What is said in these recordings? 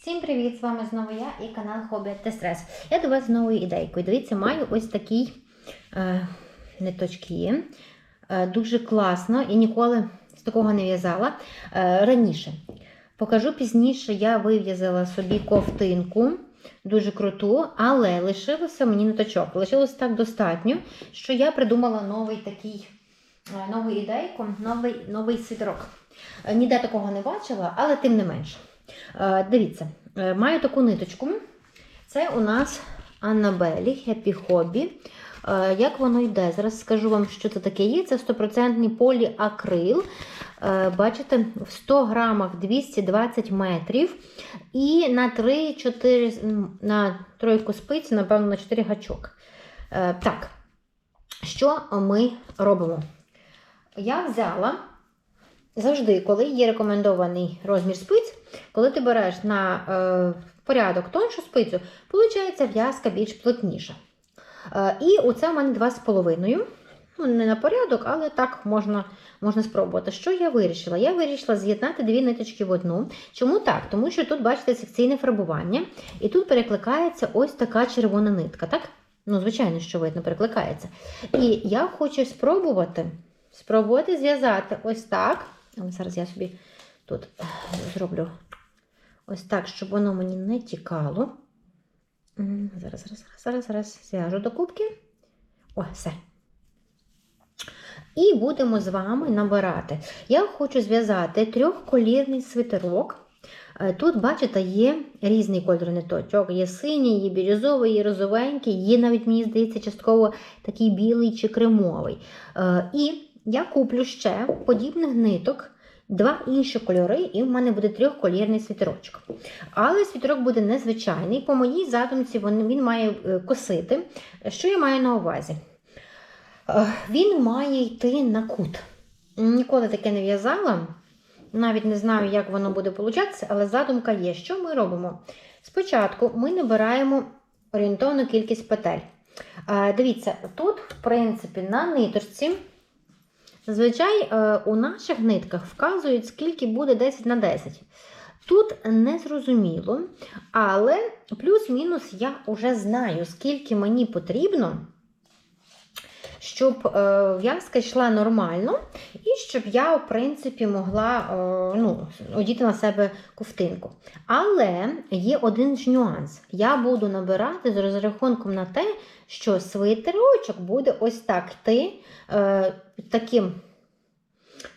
Всім привіт! З вами знову я і канал Хобі та Стрес. Я до вас з новою ідейкою. Дивіться, маю ось такий е, ниточки. Е, дуже класно і ніколи з такого не в'язала е, раніше. Покажу пізніше, я вив'язала собі ковтинку, дуже круту, але лишилося мені ниточок. Лишилося так достатньо, що я придумала новий такий, е, нову ідейку, новий, новий світерок. Е, Ніде такого не бачила, але тим не менше. Е, Дивіться, е, маю таку ниточку. Це у нас Аннабелі Happy Hobby. Е, Як воно йде? Зараз скажу вам, що це таке є. Це 100% поліакрил. Бачите, в 100 грамах 220 метрів. І на 3-4, на тройку спиць, напевно, на 4 гачок. Так, що ми робимо? Я взяла завжди, коли є рекомендований розмір спиць, коли ти береш на е, порядок тоншу спицю, виходить в'язка більш плотніша. Е, і оце у мене 2,5. Ну, не на порядок, але так можна, можна спробувати. Що я вирішила? Я вирішила з'єднати дві ниточки в одну. Чому так? Тому що тут, бачите, секційне фарбування, і тут перекликається ось така червона нитка, так? Ну, звичайно, що видно, перекликається. І я хочу спробувати, спробувати зв'язати ось так. Зараз я собі тут зроблю ось так, щоб воно мені не тікало. Зараз, зараз, зараз, зараз, зараз зв'яжу до кубки. О, все. І будемо з вами набирати. Я хочу зв'язати трьохколірний свитерок. Е, Тут, бачите, є різний кольор ниточок. Є синій, є бірюзовий, є розовенький, є навіть, мені здається, частково такий білий чи кремовий. Е, І я куплю ще подібних ниток, два інші кольори, і в мене буде трьохколірний світерочок. Але світерок буде незвичайний. По моїй задумці він, має е, косити. Що я маю на увазі? Е, Він має йти на кут. Ніколи таке не в'язала. Навіть не знаю, як воно буде получатися, але задумка є. Що ми робимо? Спочатку ми набираємо орієнтовну кількість петель. Е, Дивіться, тут, в принципі, на ниточці. Зазвичай е, у наших нитках вказують, скільки буде 10 на 10. Тут не зрозуміло, але плюс-мінус я вже знаю, скільки мені потрібно, щоб е, в'язка йшла нормально, і щоб я, в принципі, могла е, ну, одіти на себе ковтинку. Але є один ж нюанс. Я буду набирати з розрахунком на те, що свитерочок буде ось так йти е, таким,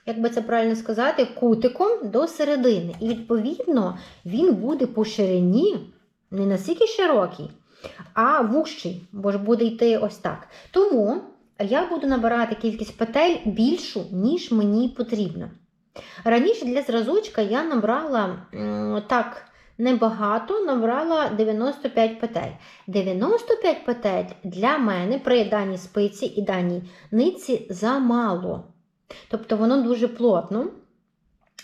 як би це правильно сказати, кутиком до середини. І, відповідно, він буде по ширині не настільки широкий, а вущий, бо ж буде йти ось так. Тому я буду набирати кількість петель більшу, ніж мені потрібно. Раніше для зразочка я набрала так небагато, набрала 95 петель. 95 петель для мене при даній спиці і даній нитці замало. Тобто воно дуже плотно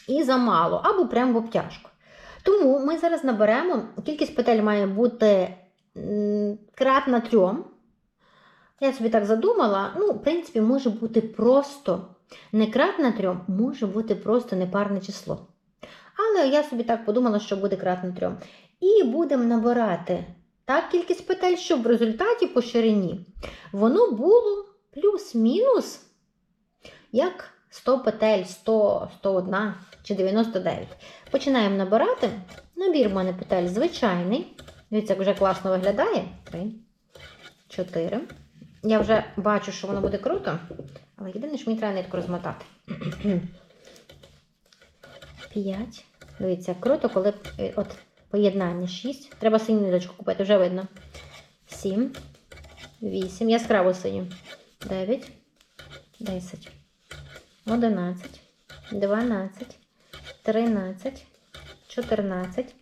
і замало, або прямо в обтяжку. Тому ми зараз наберемо, кількість петель має бути м, кратна трьом. Я собі так задумала, ну, в принципі, може бути просто не кратна трьом, може бути просто непарне число. Але я собі так подумала, що буде кратно трьом. І будемо набирати так кількість петель, щоб в результаті по ширині воно було плюс-мінус як 100 петель, 100, 101 чи 99. Починаємо набирати. Набір в мене петель звичайний. Дивіться, як вже класно виглядає. 3, 4. Я вже бачу, що воно буде круто. Але єдине, що мені треба нитку розмотати. 5. Дивіться, круто, коли е, от поєднання 6. Треба синю ниточку купити, вже видно. 7, 8. Яскраву синю. 9, 10, 11, 12, 13, 14,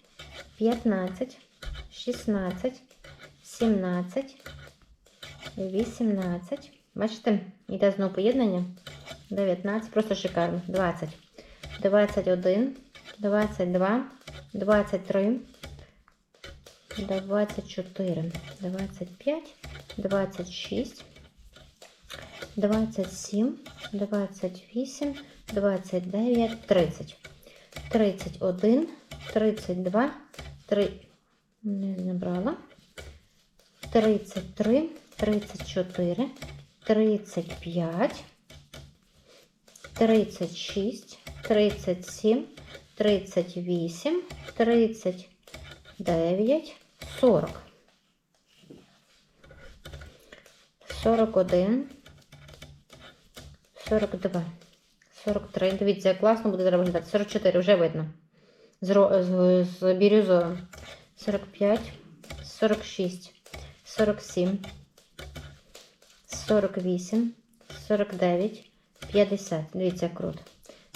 15, 16, 17, 18. Бачите, йде знову поєднання. 19, просто шикарно. 20, 21, 22, 23, 24, 25, 26, 27, 28, 29, 30. 31, 32, 3, не набрала. 33, 34, 35, 36, 37, 38, 39, 40. 41, 42, 43. Дивіться, як класно буде виглядати. 44 вже видно. З, з, з бірюзовим. 45, 46, 47, 48, 49, 50. Дивіться, круто.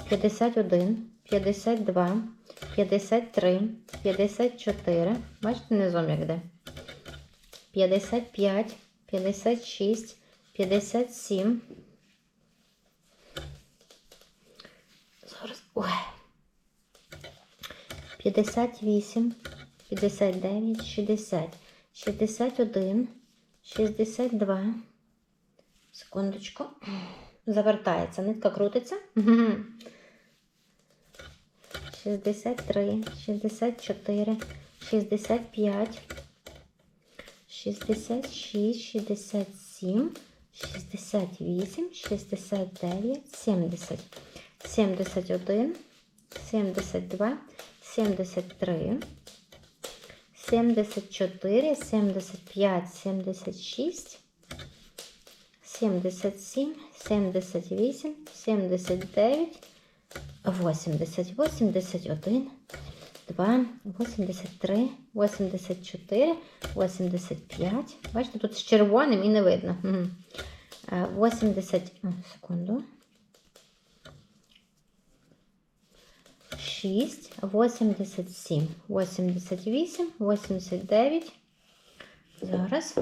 51, 52, 53, 54. Бачите, низом як де. 55, 56, 57. Зараз. Ой. 58, 59, 60, 61, 62. Секундочку. Завертається. Нитка крутиться. Мгм. 63, 64, 65, 66, 67, 68, 69, 70, 71, 72, 73, 74, 75, 76, 77, 78, 79, 80, 81, 2, 83, 84, 85. Бачите, тут з червоним і не видно. Мгм. Е, 80, о, секунду. 6, 87, 88, 89. Зараз.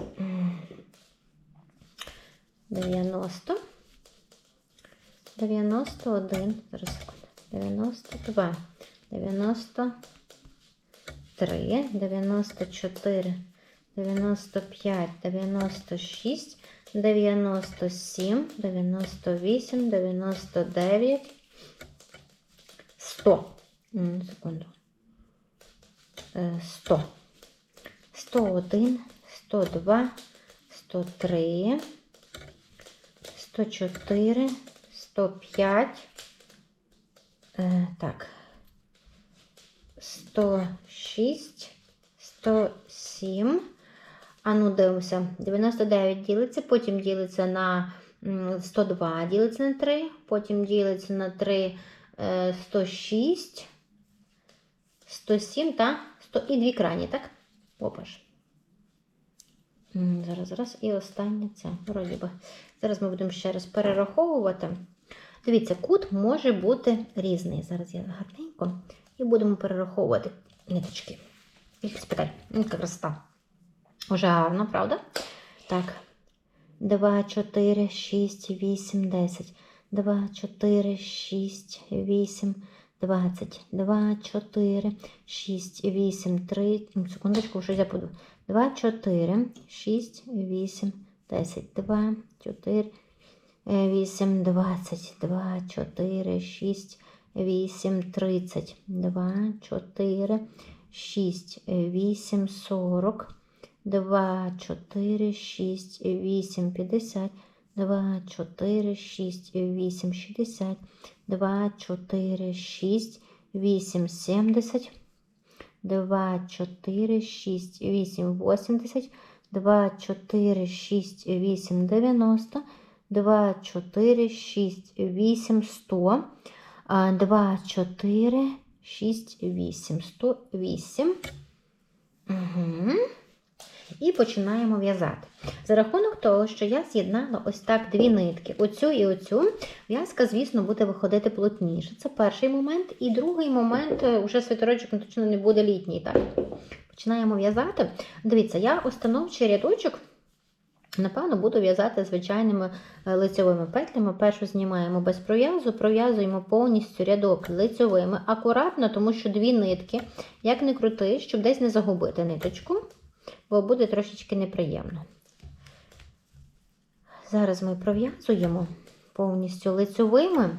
М. 90. 91. Зараз секунду. 92. 93, 94, 95, 96, 97, 98, 99, 100. М, Секунду. Е, 100. 101, 102, 103, 104, 105. Е, Так. 106, 107. А ну, дивимося. 99 ділиться, потім ділиться на 102, ділиться на 3, потім ділиться на 3, е, 106, 107, та? 100 і дві крані, так? Опа ж. Зараз, зараз. І останнє це. Вроді би. Зараз ми будемо ще раз перераховувати. Дивіться, кут може бути різний. Зараз я гарненько. І будемо перераховувати ниточки. Їх спитай. Красота. Уже гарно, правда? Так. 2, 4, 6, 8, 10. 2, 4, 6, 8, 20. 2, 4, 6, 8, 3. Секундочку, щось я буду. 2, 4, 6, 8, 10. 2, 4, 8, 20. 2, 4, 6, 8, 30. 2, 4, 6, 8, 40. 2, 4, 6, 8, 50. 2, 4, 6, 8, 60. 2, 4, 6, 8, 70. 2, 4, 6, 8, 80. 2, 4, 6, 8, 90. 2, 4, 6, 8, 100. А, 2, 4, 6, 8, 108. Угу. І починаємо в'язати. За рахунок того, що я з'єднала ось так дві нитки, оцю і оцю, в'язка, звісно, буде виходити плотніше. Це перший момент. І другий момент, е, вже світорочок ну, точно не буде літній. Так? Починаємо в'язати. Дивіться, я установчий рядочок. Напевно, буду в'язати звичайними е, лицьовими петлями. Першу знімаємо без пров'язу, пров'язуємо повністю рядок лицьовими, акуратно, тому що дві нитки, як не крути, щоб десь не загубити ниточку, бо буде трошечки неприємно. Зараз ми пров'язуємо повністю лицьовими.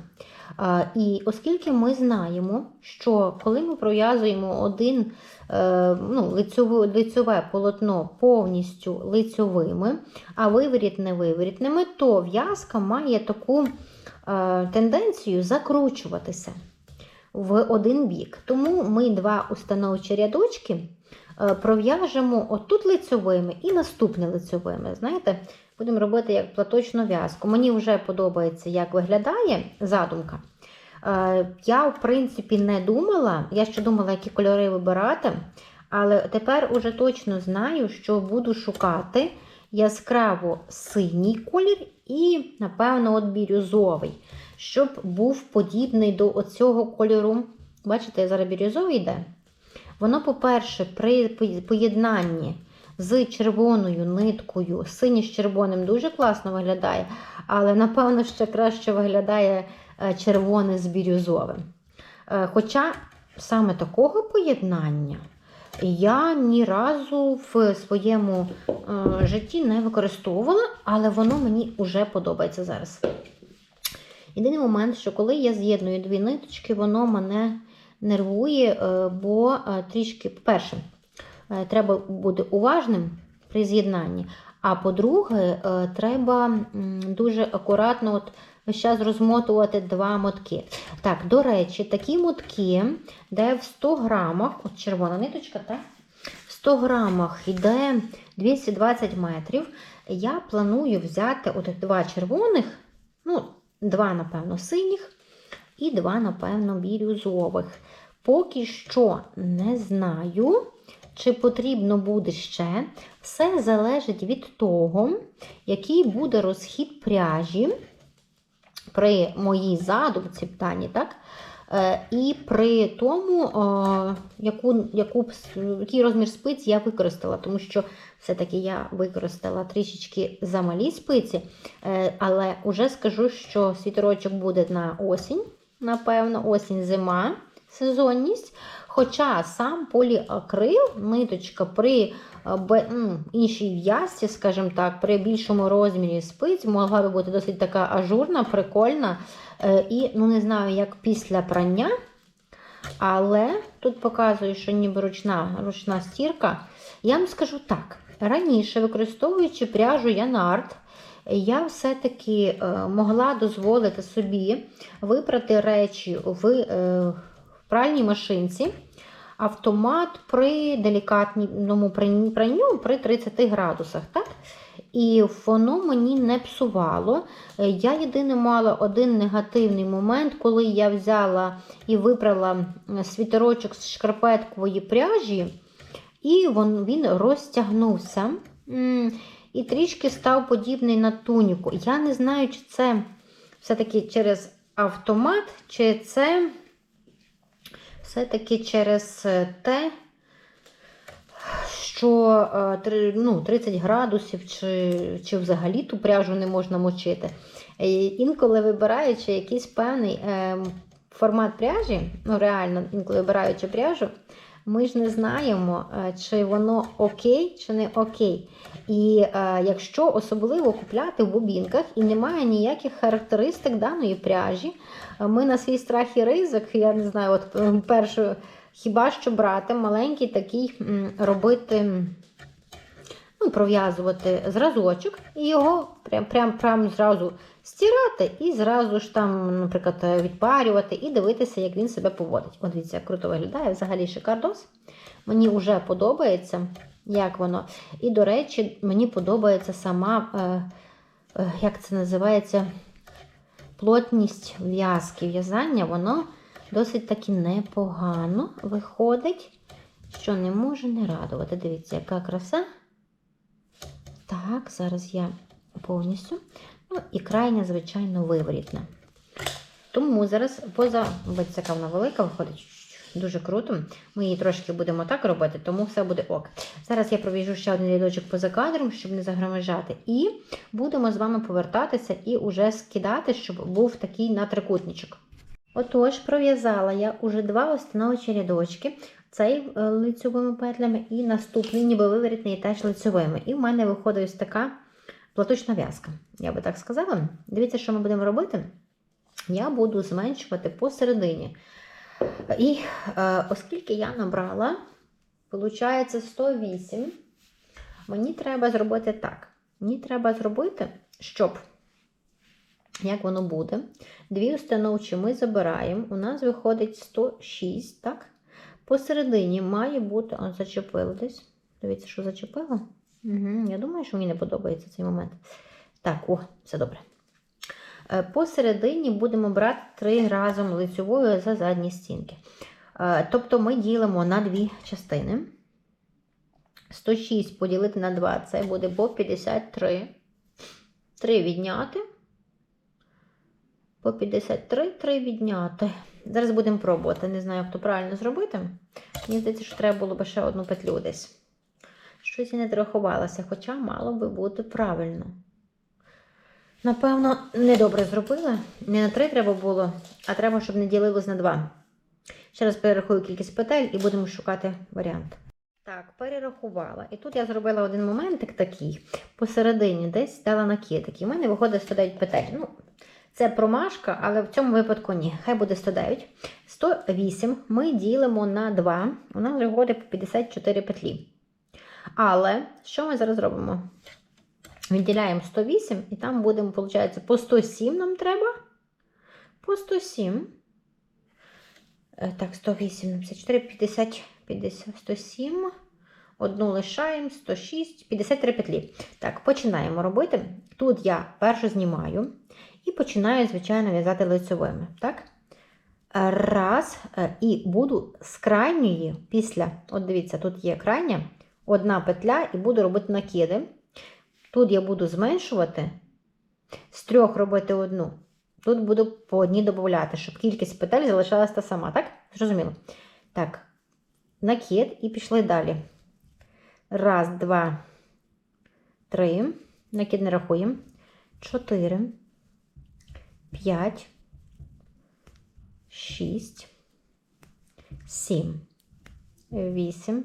І оскільки ми знаємо, що коли ми пров'язуємо один е, ну, лицьове, лицьове полотно повністю лицьовими, а виворіт не виворітними, то в'язка має таку е, тенденцію закручуватися в один бік. Тому ми два установчі рядочки пров'яжемо отут лицьовими і наступне лицьовими. Знаєте, будемо робити як платочну в'язку. Мені вже подобається, як виглядає задумка. Е, Я, в принципі, не думала, я ще думала, які кольори вибирати, але тепер уже точно знаю, що буду шукати яскраво синій колір і, напевно, от бірюзовий, щоб був подібний до оцього кольору. Бачите, зараз бірюзовий йде. Воно, по-перше, при поєднанні з червоною ниткою, синій з червоним дуже класно виглядає, але, напевно, ще краще виглядає е, червоне з бірюзовим. Е, Хоча саме такого поєднання я ні разу в своєму е, житті не використовувала, але воно мені вже подобається зараз. Єдиний момент, що коли я з'єдную дві ниточки, воно мене нервує, е, бо е, трішки, по-перше, е, треба бути уважним при з'єднанні. А по-друге, треба дуже акуратно от весь час розмотувати два мотки. Так, до речі, такі мотки, де в 100 грамах, от червона ниточка, так? В 100 грамах йде 220 метрів. Я планую взяти от два червоних, ну, два, напевно, синіх і два, напевно, бірюзових. Поки що не знаю, чи потрібно буде ще. Все залежить від того, який буде розхід пряжі при моїй задумці питанні, так? Е, І при тому, е, яку, яку, який розмір спиць я використала, тому що все-таки я використала трішечки замалі спиці, Е, але вже скажу, що світорочок буде на осінь, напевно, осінь-зима, сезонність. Хоча сам поліакрил, ниточка при е, м, іншій в'язці, скажімо так, при більшому розмірі спиць могла би бути досить така ажурна, прикольна. Е, І ну не знаю, як після прання. Але тут показую, що ніби ручна, ручна стірка. Я вам скажу так: раніше, використовуючи пряжу Янард, я все-таки е, могла дозволити собі випрати речі в, е, пральній машинці. Автомат при делікатному пранню при 30 градусах. Так? І воно мені не псувало. Е, Я єдине мала один негативний момент, коли я взяла і вибрала світерочок з шкарпеткової пряжі, і він, розтягнувся і трішки став подібний на туніку. Я не знаю, чи це все-таки через автомат, чи це все-таки через е, те, що е, ну, 30 градусів, чи, чи взагалі ту пряжу не можна мочити. Інколи вибираючи якийсь певний е, формат пряжі, ну реально, інколи вибираючи пряжу, ми ж не знаємо, е, чи воно окей, чи не окей. І е, якщо особливо купляти в бобінках і немає ніяких характеристик даної пряжі, е, ми на свій страх і ризик, я не знаю, от першу, хіба що брати маленький такий робити. Ну, пров'язувати зразочок і його прям, прям, прям зразу стирати і зразу ж там, наприклад, відпарювати і дивитися, як він себе поводить. От дивіться, як круто виглядає, взагалі шикардос. Мені вже подобається, як воно. І, до речі, мені подобається сама, е, е, як це називається, плотність в'язки в'язання, воно досить таки непогано виходить, що не може не радувати. Дивіться, яка краса. Так, зараз я повністю. Ну і крайня, звичайно, виворітна. Тому зараз поза ось яка вона велика виходить. Дуже круто. Ми її трошки будемо так робити, тому все буде ок. Зараз я провіжу ще один рядочок поза кадром, щоб не загроможати. І будемо з вами повертатися і уже скидати, щоб був такий на трикутничок. Отож, пров'язала я уже два остановчі рядочки. Цей е, лицьовими петлями і наступний, ніби виворітний теж лицьовими. І в мене виходить ось така платочна в'язка. Я би так сказала. Дивіться, що ми будемо робити. Я буду зменшувати посередині. І е, оскільки я набрала, виходить 108, мені треба зробити так. Мені треба зробити, щоб, як воно буде, дві установчі ми забираємо. У нас виходить 106, так? Посередині має бути. О, зачепило десь. Дивіться, що зачепило. Угу, Я думаю, що мені не подобається цей момент. Так, о, все добре. Е, Посередині будемо брати 3 разом лицьовою за задні стінки. Е, Тобто ми ділимо на дві частини. 106 поділити на 2 це буде по 53. 3 відняти. По 53, 3 відняти. Зараз будемо пробувати. Не знаю, як то правильно зробити. Мені здається, що треба було б ще одну петлю десь. Щось я не дорахувалася, хоча мало би бути правильно. Напевно, недобре зробила. Не на 3 треба було, а треба, щоб не ділилось на 2. Ще раз перерахую кількість петель і будемо шукати варіант. Так, перерахувала. І тут я зробила один моментик такий. Посередині десь дала накидик. І в мене виходить 109 петель. Ну, це промашка, але в цьому випадку ні. Хай буде 109. 108 ми ділимо на 2. У нас виходить по 54 петлі. Але що ми зараз робимо? Відділяємо 108 і там будемо, виходить, по 107 нам треба. По 107. Е, Так, 108, 54, 50, 50, 107. Одну лишаємо, 106, 53 петлі. Так, починаємо робити. Тут я першу знімаю і починаю, звичайно, в'язати лицевими. Так? Раз. е, І буду з крайньої, після, от дивіться, тут є крайня, одна петля, і буду робити накиди. Тут я буду зменшувати, з трьох робити одну. Тут буду по одній додати, щоб кількість петель залишалася та сама, так? Зрозуміло. Так, накид і пішли далі. Раз, два, три. Накид не рахуємо. Чотири, п'ять, шість, сім, вісім,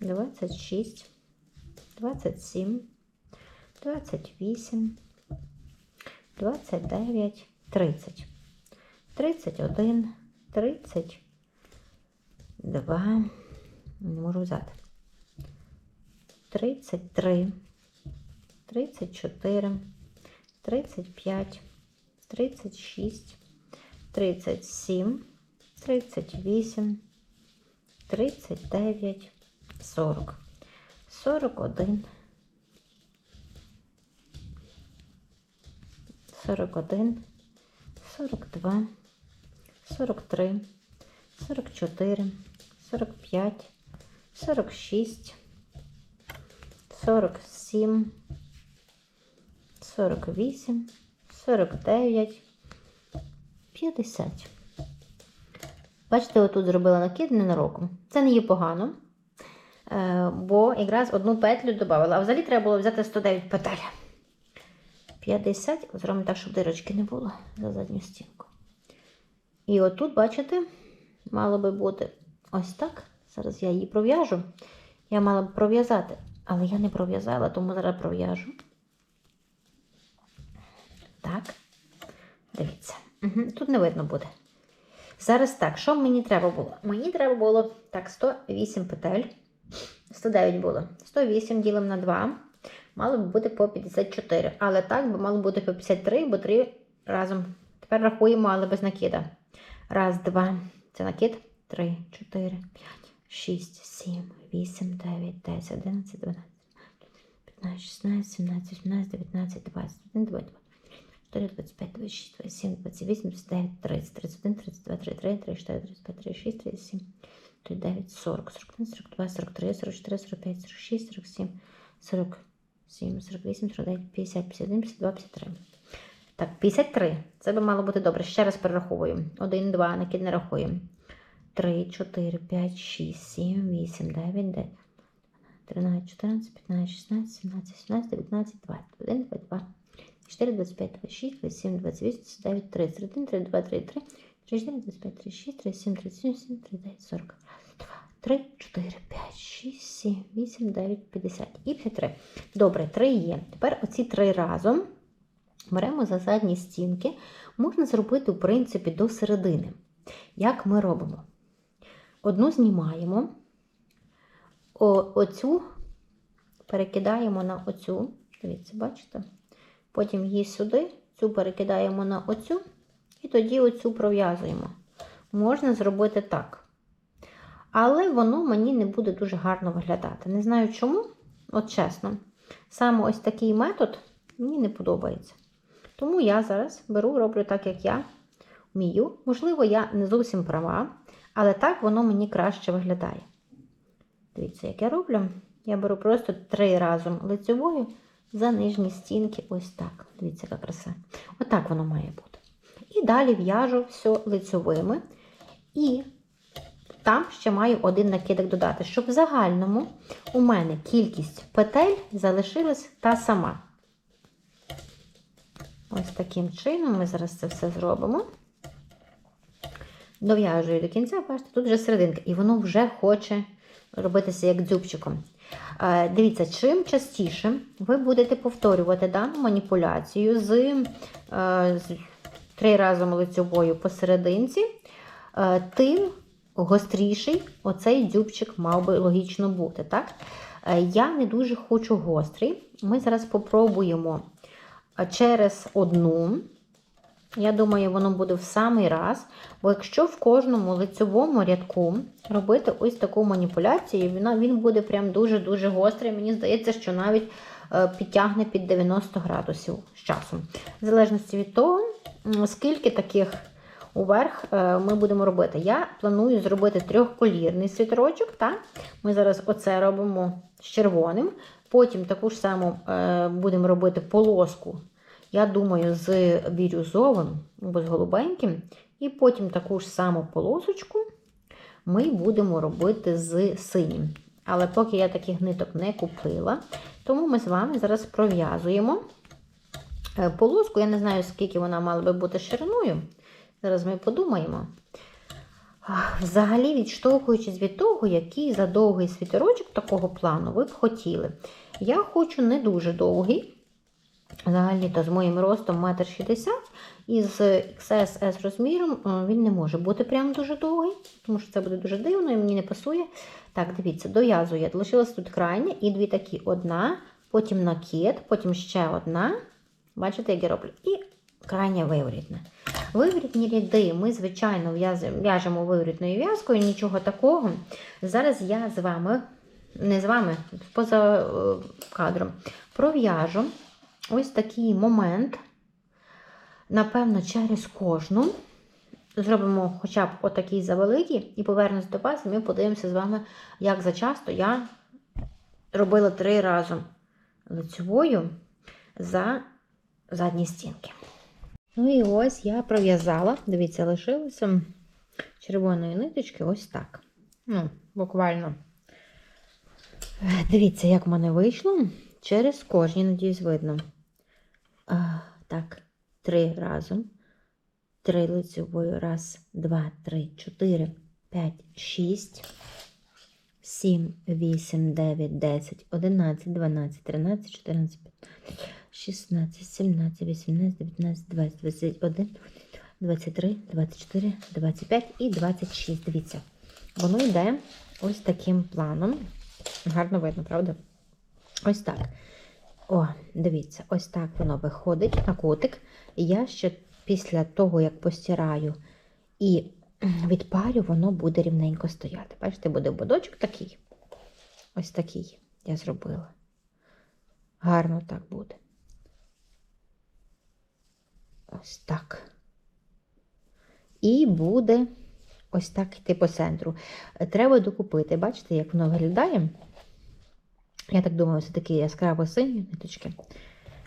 26, 27, 28, 29, 30, 31, 32, не можу взяти, 33, 34, 35, 36, 37, 38, 39, 40. 41, 41, 42, 43, 44, 45, 46, 47, 48, 49, 50. Бачите, отут зробила накид ненароком. Це не є погано. Е, бо якраз одну петлю додавала. А взагалі треба було взяти 109 петель. 50, зробимо так, щоб дирочки не було за задню стінку. І отут, бачите, мало би бути ось так. Зараз я її пров'яжу. Я мала б пров'язати, але я не пров'язала, тому зараз пров'яжу. Так, дивіться. Угу. Тут не видно буде. Зараз так, що мені треба було? Мені треба було так, 108 петель. 109 було. 108 ділимо на 2. Мало б бути по 54. Але так би мало бути по 53, бо 3 разом. Тепер рахуємо, але без накида. Раз, два. Це накид. 3, 4, 5, 6, 7, 8, 9, 10, 11, 12, 15, 16, 17, 18, 19, 20, 21, 22. 4, 25, 26, 27, 28, 29, 30, 31, 32, 33, 34, 35, 36, 37, 39, 40, 41, 42, 43, 44, 45, 46, 47, 48, 7, 48, 49, 50, 51, 52, 53. Так, 53. Це би мало бути добре. Ще раз перераховую. 1, 2, накид не рахуємо. 3, 4, 5, 6, 7, 8, 9, 10, 13, 14, 15, 16, 17, 18, 19, 20, 21, 22, 4, 25, 26, 27, 28, 29, 30, 31, 32, 33, 34, 25, 36, 37, 37, 39, 40. 3, 4, 5, 6, 7, 8, 9, 50 і 53. Добре, 3 є. Тепер оці три разом беремо за задні стінки. Можна зробити, в принципі, до середини. Як ми робимо? Одну знімаємо, о, оцю перекидаємо на оцю. Дивіться, бачите? Потім її сюди, цю перекидаємо на оцю, і тоді оцю пров'язуємо. Можна зробити так. Але воно мені не буде дуже гарно виглядати. Не знаю чому, от чесно. Саме ось такий метод мені не подобається. Тому я зараз беру, роблю так, як я вмію. Можливо, я не зовсім права, але так воно мені краще виглядає. Дивіться, як я роблю. Я беру просто три разом лицевою за нижні стінки. Ось так. Дивіться, яка краса. Отак воно має бути. І далі в'яжу все лицевими. І там ще маю один накидок додати, щоб в загальному у мене кількість петель залишилась та сама. Ось таким чином ми зараз це все зробимо. Дов'яжую до кінця, бачите, тут вже серединка, і воно вже хоче робитися як дзюбчиком. Е, Дивіться, чим частіше ви будете повторювати дану маніпуляцію з, е, з три разом лицьовою посерединці, е, тим гостріший оцей дзюбчик мав би логічно бути. так? Е, Я не дуже хочу гострий. Ми зараз попробуємо е, через одну. Я думаю, воно буде в самий раз. Бо якщо в кожному лицьовому рядку робити ось таку маніпуляцію, він, буде прям дуже-дуже гострий. Мені здається, що навіть підтягне під 90 градусів з часом. В залежності від того, скільки таких уверх е, ми будемо робити. Я планую зробити трьохколірний світерочок. Так? Ми зараз оце робимо з червоним. Потім таку ж саму е, будемо робити полоску. Я думаю, з бірюзовим або з голубеньким. І потім таку ж саму полосочку ми будемо робити з синім. Але поки я таких ниток не купила, тому ми з вами зараз пров'язуємо полоску. Я не знаю, скільки вона мала би бути шириною. Зараз ми подумаємо. Взагалі, відштовхуючись від того, який за довгий світерочок такого плану ви б хотіли. Я хочу не дуже довгий. Взагалі-то з моїм ростом 1,60 м і з XS розміром е, він не може бути прям дуже довгий, тому що це буде дуже дивно і мені не пасує. Так, дивіться, дов'язую. я. Лишилась тут крайня і дві такі: одна, потім накид, потім ще одна. Бачите, як я роблю? І крайня виворітна. Виворітні ряди ми, звичайно, в'яжемо виворітною в'язкою, нічого такого. Зараз я з вами, не з вами, поза е, кадром, пров'яжу ось такий момент, напевно, через кожну. Зробимо хоча б отакий завеликий і повернемось до вас, і ми подивимося з вами, як зачасто я робила три рази лицевою за задні стінки. Ну і ось я пров'язала, дивіться, лишилося червоної ниточки ось так. Ну, буквально. Дивіться, як в мене вийшло. Через кожні, надіюсь, видно. А, так, три разом. Три лицевою. Раз, два, три, чотири, п'ять, шість. 7, 8, 9, 10, 11, 12, 13, 14, 15, 16, 17, 18, 19, 20, 21, 23, 24, 25 і 26. Дивіться, воно йде ось таким планом. Гарно видно, правда? Ось так. О, дивіться, ось так воно виходить на котик. І я ще після того, як постираю і відпарю, воно буде рівненько стояти. Бачите, буде бодочок такий. Ось такий я зробила. Гарно так буде. Ось так. І буде ось так йти по центру. Треба докупити. Бачите, як воно виглядає? Я так думаю, це такі яскраво сині ниточки.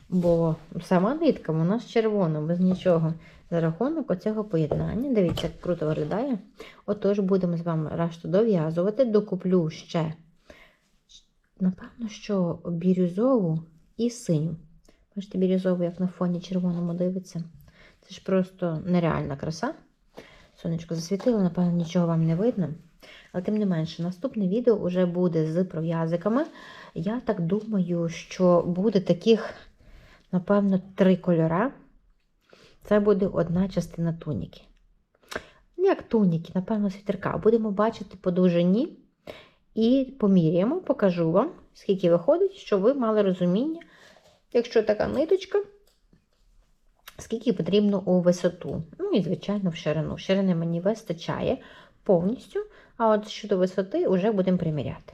Бо сама нитка, вона ж червона, без нічого. За рахунок оцього поєднання. Дивіться, як круто виглядає. Отож, будемо з вами решту дов'язувати. Докуплю ще, напевно, що бірюзову і синю. Бачите, бірюзову, як на фоні червоному дивиться. Це ж просто нереальна краса. Сонечко засвітило, напевно, нічого вам не видно. Але тим не менше, наступне відео вже буде з пров'язиками. Я так думаю, що буде таких, напевно, три кольора. Це буде одна частина туніки. Не як туніки, напевно, світерка. Будемо бачити по довжині і поміряємо, покажу вам, скільки виходить, щоб ви мали розуміння, якщо така ниточка, скільки потрібно у висоту. Ну і, звичайно, в ширину. Ширини мені вистачає повністю, а от щодо висоти вже будемо приміряти.